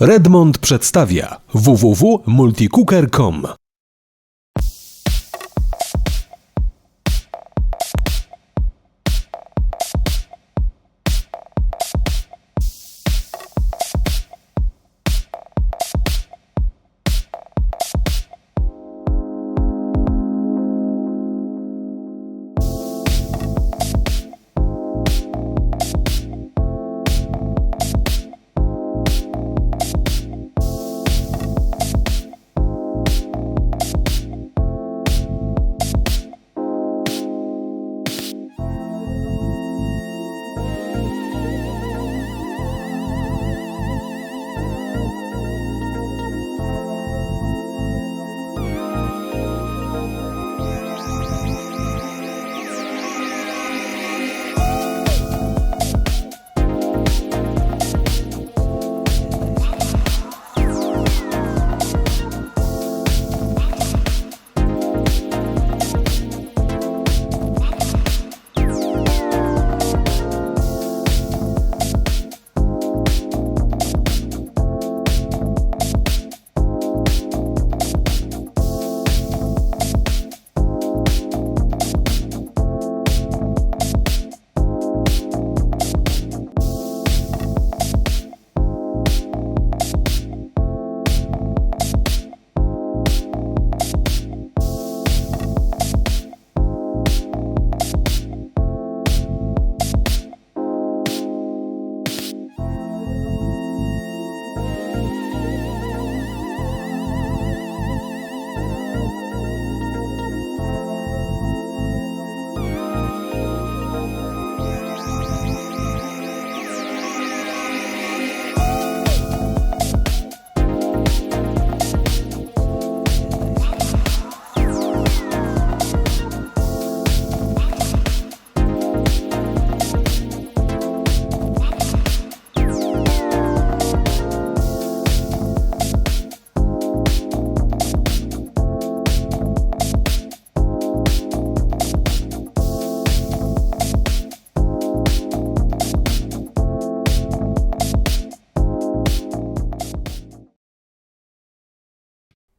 Redmond przedstawia www.multicooker.com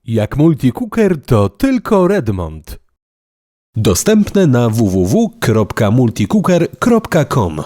Jak multicooker to tylko Redmond. Dostępne na www.multicooker.com